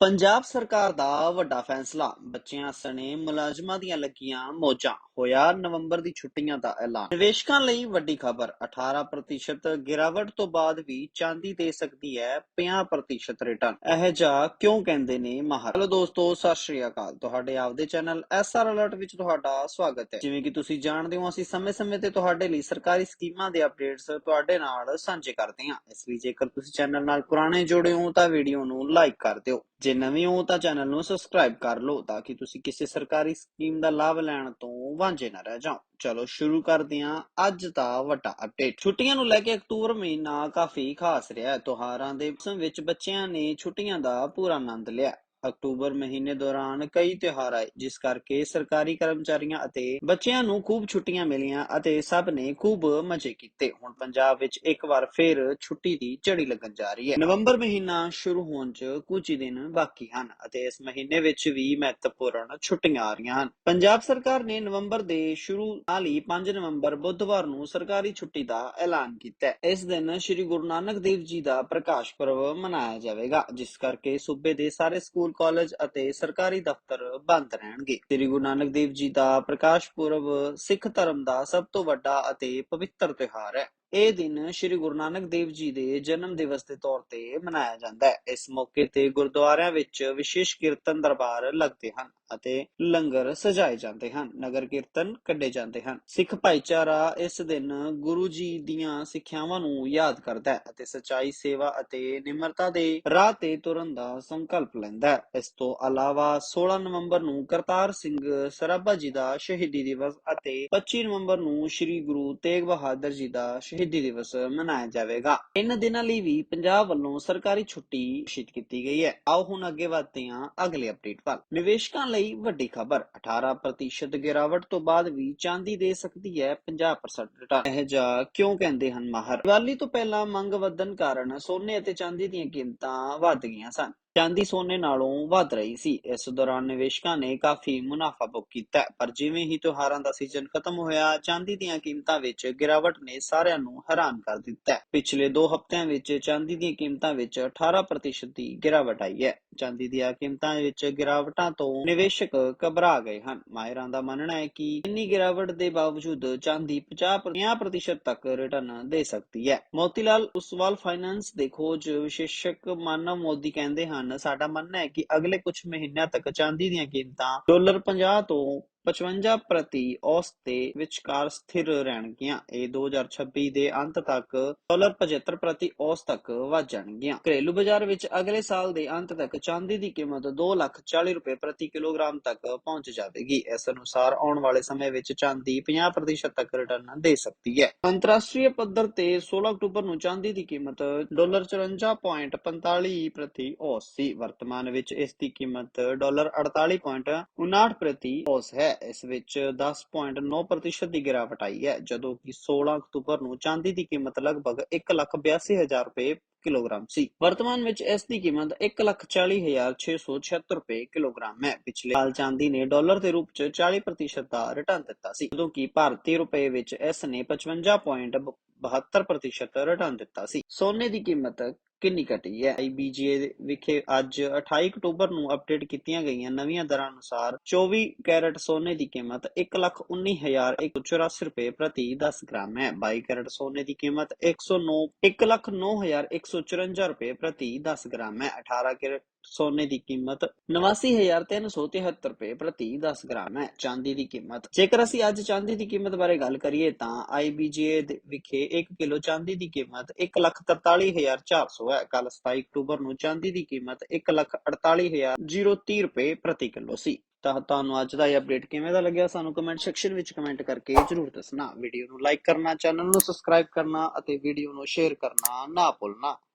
ਪੰਜਾਬ ਸਰਕਾਰ ਦਾ ਵੱਡਾ ਫੈਸਲਾ। ਬੱਚਿਆਂ ਸਣੇ ਮੁਲਾਜ਼ਮਾਂ ਦੀਆਂ ਲੱਗੀਆਂ ਮੌਜਾਂ। ਹੋਇਆ ਨਵੰਬਰ ਦੀ ਛੁੱਟੀਆਂ ਦਾ ਐਲਾਨ। ਨਿਵੇਸ਼ਕਾਂ ਲਈ ਵੱਡੀ ਖਬਰ। 18% ਗਿਰਾਵਟ ਤੋਂ ਬਾਅਦ ਵੀ ਚਾਂਦੀ ਦੇ ਸਕਦੀ ਹੈ 50% ਰਿਟਰਨ ਇਹ ਜਾ ਕਿਉਂ ਕਹਿੰਦੇ ਨੇ ਮਾਹਰ? ਹਲੋ ਦੋਸਤੋ, ਸਤਿ ਸ਼੍ਰੀ ਅਕਾਲ। ਤੁਹਾਡੇ ਆਪਦੇ ਚੈਨਲ ਐਸਆਰ ਅਲਰਟ ਵਿੱਚ ਤੁਹਾਡਾ ਸਵਾਗਤ ਹੈ। ਜਿਵੇਂ ਕਿ ਤੁਸੀਂ ਜਾਣਦੇ ਹੋ, ਅਸੀਂ ਸਮੇਂ-ਸਮੇਂ ਤੇ ਤੁਹਾਡੇ ਲਈ ਸਰਕਾਰੀ ਸਕੀਮਾਂ ਦੇ ਅਪਡੇਟਸ ਤੁਹਾਡੇ ਨਾਲ ਸਾਂਝੇ ਕਰਦੇ ਹਾਂ। ਇਸ ਲਈ ਜੇਕਰ ਤੁਸੀਂ ਚੈਨਲ ਨਾਲ ਪੁਰਾਣੇ ਜੁੜੇ ਹੋ, ਤਾਂ ਵੀਡੀਓ ਨੂੰ ਲਾਈਕ ਕਰ ਦਿਓ। ਜੇ ਨਵੇਂ ਹੋ ਤਾਂ ਚੈਨਲ ਨੂੰ ਸਬਸਕ੍ਰਾਈਬ ਕਰ ਲਓ ਤਾਂ ਕਿ ਤੁਸੀਂ ਕਿਸੇ ਸਰਕਾਰੀ ਸਕੀਮ ਦਾ ਲਾਭ ਲੈਣ ਤੋਂ ਵਾਂਝੇ ਨਾ ਰਹਿ ਜਾਓ। ਚਲੋ ਸ਼ੁਰੂ ਕਰਦੇ ਹਾਂ। ਅੱਜ ਦਾ ਵੱਡਾ ਅਪਡੇਟ ਛੁੱਟੀਆਂ ਨੂੰ ਲੈ ਕੇ ਅਕਤੂਬਰ ਮਹੀਨਾ ਕਾਫੀ ਖਾਸ ਰਿਹਾ ਹੈ। ਤਿਉਹਾਰਾਂ ਦੇ ਮੌਸਮ ਵਿੱਚ ਬੱਚਿਆਂ ਨੇ ਛੁੱਟੀਆਂ ਦਾ ਪੂਰਾ ਆਨੰਦ ਲਿਆ ਅਕਤੂਬਰ ਮਹੀਨੇ ਦੌਰਾਨ ਕਈ ਤਿਉਹਾਰ ਆਏ, ਜਿਸ ਕਰਕੇ ਸਰਕਾਰੀ ਕਰਮਚਾਰੀਆਂ ਅਤੇ ਬੱਚਿਆਂ ਨੂੰ ਖੂਬ ਛੁੱਟੀਆਂ ਮਿਲੀਆਂ ਅਤੇ ਸਭ ਨੇ ਖੂਬ ਮਜ਼ੇ ਕੀਤੇ। ਹੁਣ ਪੰਜਾਬ ਵਿੱਚ ਇੱਕ ਵਾਰ ਫਿਰ ਛੁੱਟੀ ਦੀ ਝੜੀ ਲੱਗਣ ਜਾ ਰਹੀ ਹੈ। ਨਵੰਬਰ ਮਹੀਨਾ ਸ਼ੁਰੂ ਹੋਣ 'ਚ ਕੁਝ ਹੀ ਦਿਨ ਬਾਕੀ ਹਨ ਅਤੇ ਇਸ ਮਹੀਨੇ ਵਿੱਚ ਵੀ ਮਹੱਤਵਪੂਰਨ ਛੁੱਟੀਆਂ ਆ ਰਹੀਆਂ ਹਨ। ਪੰਜਾਬ ਸਰਕਾਰ ਨੇ ਨਵੰਬਰ ਦੇ ਸ਼ੁਰੂ ਨਾਲ ਹੀ 5 ਨਵੰਬਰ ਬੁੱਧਵਾਰ ਨੂੰ ਸਰਕਾਰੀ ਛੁੱਟੀ ਦਾ ਐਲਾਨ ਕੀਤਾ ਹੈ। ਇਸ ਦਿਨ ਸ੍ਰੀ ਗੁਰੂ ਨਾਨਕ ਦੇਵ ਜੀ ਦਾ ਪ੍ਰਕਾਸ਼ ਪੁਰਬ ਮਨਾਇਆ ਜਾਵੇਗਾ, ਜਿਸ ਕਰਕੇ ਸੂਬੇ ਦੇ ਸਾਰੇ ਸਕੂਲ ਸਕੂਲ, ਕਾਲਜ ਅਤੇ ਸਰਕਾਰੀ ਦਫ਼ਤਰ ਬੰਦ ਰਹਿਣਗੇ। ਸ੍ਰੀ ਗੁਰੂ ਨਾਨਕ ਦੇਵ ਜੀ ਦਾ ਪ੍ਰਕਾਸ਼ ਪੁਰਬ ਸਿੱਖ ਧਰਮ ਦਾ ਸਭ ਤੋਂ ਵੱਡਾ ਅਤੇ ਪਵਿੱਤਰ ਤਿਉਹਾਰ ਹੈ। ਇਹ ਦਿਨ ਸ੍ਰੀ ਗੁਰੂ ਨਾਨਕ ਦੇਵ ਜੀ ਦੇ ਜਨਮ ਦਿਵਸ ਦੇ ਤੌਰ ਤੇ ਮਨਾਇਆ ਜਾਂਦਾ ਹੈ। ਇਸ ਮੌਕੇ ਤੇ ਗੁਰਦੁਆਰਿਆਂ ਵਿੱਚ ਵਿਸ਼ੇਸ਼ ਕੀਰਤਨ ਦਰਬਾਰ ਲੱਗਦੇ ਹਨ ਅਤੇ ਲੰਗਰ ਸਜਾਏ ਜਾਂਦੇ ਹਨ, ਨਗਰ ਕੀਰਤਨ ਕੱਢੇ ਜਾਂਦੇ ਹਨ। ਸਿੱਖ ਭਾਈਚਾਰਾ ਇਸ ਦਿਨ ਗੁਰੂ ਜੀ ਦੀਆਂ ਸਿੱਖਿਆਵਾਂ ਨੂੰ ਯਾਦ ਕਰਦਾ ਹੈ ਅਤੇ ਸਚਾਈ, ਸੇਵਾ ਅਤੇ ਨਿਮਰਤਾ ਦੇ ਰਾਹ ਤੇ ਤੁਰਨ ਦਾ ਸੰਕਲਪ ਲੈਂਦਾ ਹੈ। ਇਸ ਤੋਂ ਇਲਾਵਾ 16 ਨਵੰਬਰ ਨੂੰ ਕਰਤਾਰ ਸਿੰਘ ਸਰਾਭਾ ਜੀ ਦਾ ਸ਼ਹੀਦੀ ਦਿਵਸ ਅਤੇ 25 ਨਵੰਬਰ ਨੂੰ ਸ੍ਰੀ ਗੁਰੂ ਤੇਗ ਬਹਾਦਰ ਜੀ ਦਾ ਸ਼ਹੀਦੀ ਦਿਵਸ ਮਨਾਇਆ ਜਾਵੇਗਾ। ਇਨ ਦਿਨਾਂ ਲਈ ਵੀ ਪੰਜਾਬ ਵੱਲੋਂ ਸਰਕਾਰੀ ਛੁੱਟੀ ਘੋਸ਼ਿਤ ਕੀਤੀ ਗਈ ਹੈ। ਆਓ ਹੁਣ ਅੱਗੇ ਵਧਦੇ ਹਾਂ ਅਗਲੇ ਅਪਡੇਟ ਵੱਲ। ਨਿਵੇਸ਼ਕਾਂ ਲਈ ਵੱਡੀ ਖਬਰ 18% ਗਿਰਾਵਟ ਤੋਂ ਬਾਅਦ ਵੀ ਚਾਂਦੀ ਦੇ ਸਕਦੀ ਹੈ 50% ਰਿਟਰਨ ਇਹ ਜਾ ਕਿਉਂ ਕਹਿੰਦੇ ਹਨ ਮਾਹਰ? ਦੀਵਾਲੀ ਤੋਂ ਪਹਿਲਾਂ ਮੰਗ ਵਧਣ ਕਾਰਨ ਸੋਨੇ ਅਤੇ ਚਾਂਦੀ ਦੀਆਂ ਕੀਮਤਾਂ ਵੱਧ ਗਈਆਂ ਸਨ। ਚਾਂਦੀ ਸੋਨੇ ਨਾਲੋਂ ਵੱਧ ਰਹੀ ਸੀ। ਇਸ ਦੌਰਾਨ ਨਿਵੇਸ਼ਕਾਂ ਨੇ ਕਾਫੀ ਮੁਨਾਫਾ ਬੁੱਕ ਕੀਤਾ। ਪਰ ਜਿਵੇਂ ਹੀ ਤਿਉਹਾਰਾਂ ਦਾ ਸੀਜ਼ਨ ਖਤਮ ਹੋਇਆ, ਚਾਂਦੀ ਦੀਆਂ ਕੀਮਤਾਂ ਵਿੱਚ ਗਿਰਾਵਟ ਨੇ ਸਾਰਿਆਂ ਨੂੰ ਹੈਰਾਨ ਕਰ ਦਿੱਤਾ। ਪਿਛਲੇ 2 ਹਫ਼ਤਿਆਂ ਵਿੱਚ ਚਾਂਦੀ ਦੀਆਂ ਕੀਮਤਾਂ ਵਿੱਚ 18% ਦੀ ਗਿਰਾਵਟ ਆਈ ਹੈ। ਚਾਂਦੀ ਦੀਆਂ ਕੀਮਤਾਂ ਵਿੱਚ ਗਿਰਾਵਟਾਂ ਤੋਂ ਨਿਵੇਸ਼ਕ ਘਬਰਾ ਗਏ ਹਨ। ਮਾਹਿਰਾਂ ਦਾ ਮੰਨਣਾ ਹੈ ਕਿ ਇੰਨੀ ਗਿਰਾਵਟ ਦੇ ਬਾਵਜੂਦ ਚਾਂਦੀ 50% ਤੱਕ ਰਿਟਰਨ ਦੇ ਸਕਦੀ ਹੈ। ਮੋਤੀਲਾਲ ਉਸਵਾਲ ਫਾਈਨੈਂਸ ਦੇ ਖੋਜ ਵਿਸ਼ੇਸ਼ਕ ਮਾਨਵ ਮੋਦੀ ਕਹਿੰਦੇ ਹਨ ਸਾਡਾ ਮੰਨਣਾ ਹੈ ਕਿ ਅਗਲੇ ਕੁਝ ਮਹੀਨਿਆਂ ਤੱਕ ਚਾਂਦੀ ਦੀਆਂ ਕੀਮਤਾਂ ਡਾਲਰ 50 ਤੋਂ 55 ਪ੍ਰਤੀ ਔਸਤ ਦੇ ਵਿਚਕਾਰ ਸਥਿਰ ਰਹਿਣਗੀਆਂ। ਇਹ 2026 ਦੇ ਅੰਤ ਤੱਕ ਡਾਲਰ 75 ਪ੍ਰਤੀ ਔਸਤ ਤੱਕ ਵੱਧ ਜਾਣਗੀਆਂ। ਘਰੇਲੂ ਬਾਜ਼ਾਰ ਵਿੱਚ ਅਗਲੇ ਸਾਲ ਦੇ ਅੰਤ ਤੱਕ ਚਾਂਦੀ ਦੀ ਕੀਮਤ 2 ਲੱਖ 40 ਰੁਪਏ ਪ੍ਰਤੀ ਕਿਲੋਗ੍ਰਾਮ ਤੱਕ ਪਹੁੰਚ ਜਾਵੇਗੀ। ਇਸ ਅਨੁਸਾਰ ਆਉਣ ਵਾਲੇ ਸਮੇਂ ਵਿੱਚ ਚਾਂਦੀ 50% ਤੱਕ ਰਿਟਰਨ ਦੇ ਸਕਦੀ ਹੈ। ਅੰਤਰਰਾਸ਼ਟਰੀ ਪੱਧਰ ਤੇ 16 ਅਕਤੂਬਰ ਨੂੰ ਚਾਂਦੀ ਦੀ ਕੀਮਤ ਡਾਲਰ 54.45 ਪ੍ਰਤੀ ਔਸ ਸੀ। ਵਰਤਮਾਨ ਵਿੱਚ ਇਸ ਦੀ ਕੀਮਤ ਡਾਲਰ 48.59 ਪ੍ਰਤੀ ਔਸ ਹੈ। ਇਸ ਵਿੱਚ 10.9% ਦੀ ਗਿਰਾਵਟ ਆਈ ਹੈ ਜਦੋਂ ਕਿ 16 ਅਕਤੂਬਰ ਨੂੰ ਚਾਂਦੀ ਦੀ ਕੀਮਤ ਲਗਭਗ 1,82,000 ਰੁਪਏ ਕਿਲੋਗ੍ਰਾਮ ਸੀ। ਵਰਤਮਾਨ ਵਿੱਚ ਇਸ ਦੀ ਕੀਮਤ 1,40,676 ਰੁਪਏ ਕਿਲੋਗ੍ਰਾਮ ਹੈ। ਪਿਛਲੇ ਸਾਲ ਚਾਂਦੀ ਨੇ ਡਾਲਰ ਦੇ ਰੂਪ ਚ 40% ਦਾ ਰਿਟਰਨ ਦਿੱਤਾ ਸੀ ਜਦੋਂ ਕਿ ਭਾਰਤੀ ਰੁਪਏ ਵਿੱਚ ਇਸ ਨੇ 55.72% ਰਿਟਰਨ ਦਿੱਤਾ ਸੀ। ਸੋਨੇ ਦੀ ਕੀਮਤ ਕਿੰਨੀ ਘਟੀ ਹੈ? ਆਈਬੀਜੀਏ ਵਿਖੇ ਅੱਜ 28 ਅਕਤੂਬਰ ਨੂੰ ਅਪਡੇਟ ਕੀਤੀਆਂ ਗਈਆਂ ਨਵੀਆਂ ਦਰਾਂ ਅਨੁਸਾਰ 24 ਕੈਰਟ ਸੋਨੇ ਦੀ ਕੀਮਤ 1,19,184 ਰੁਪਏ ਪ੍ਰਤੀ 10 ਗ੍ਰਾਮ ਹੈ। 22 ਕੈਰਟ ਸੋਨੇ ਦੀ ਕੀਮਤ 109 1,09,154 ਰੁਪਏ ਪ੍ਰਤੀ 10 ਗ੍ਰਾਮ ਹੈ। 18 ਕੈਰਟ ਸੋਨੇ ਦੀ ਕੀਮਤ 89373 ਰੁਪਏ ਪ੍ਰਤੀ 10 ਗ੍ਰਾਮ ਹੈ, ਚਾਂਦੀ ਦੀ ਕੀਮਤ। ਜੇਕਰ ਅਸੀਂ ਅੱਜ ਚਾਂਦੀ ਦੀ ਕੀਮਤ ਬਾਰੇ ਗੱਲ ਕਰੀਏ ਤਾਂ ਆਈਬੀਜੀਏ ਵਿਖੇ 1 ਕਿਲੋ ਚਾਂਦੀ ਦੀ ਕੀਮਤ 143400 ਹੈ। ਕੱਲ 27 ਅਕਤੂਬਰ ਨੂੰ ਚਾਂਦੀ ਦੀ ਕੀਮਤ 148030 ਰੁਪਏ ਪ੍ਰਤੀ ਕਿਲੋ ਸੀ। ਤਾਂ ਤੁਹਾਨੂੰ ਅੱਜ ਦਾ ਇਹ ਅਪਡੇਟ ਕਿਵੇਂ ਦਾ ਲੱਗਿਆ ਸਾਨੂੰ ਕਮੈਂਟ ਸੈਕਸ਼ਨ ਵਿੱਚ ਕਮੈਂਟ ਕਰਕੇ ਜਰੂਰ ਦੱਸਣਾ। ਵੀਡੀਓ ਨੂੰ ਲਾਈਕ ਕਰਨਾ ਚੈਨਲ ਨੂੰ ਸਬਸਕ੍ਰਾਈਬ ਕਰਨਾ ਅਤੇ ਵੀਡੀਓ ਨੂੰ ਸ਼ੇਅਰ ਕਰਨਾ ਨਾ ਭੁੱਲਣਾ।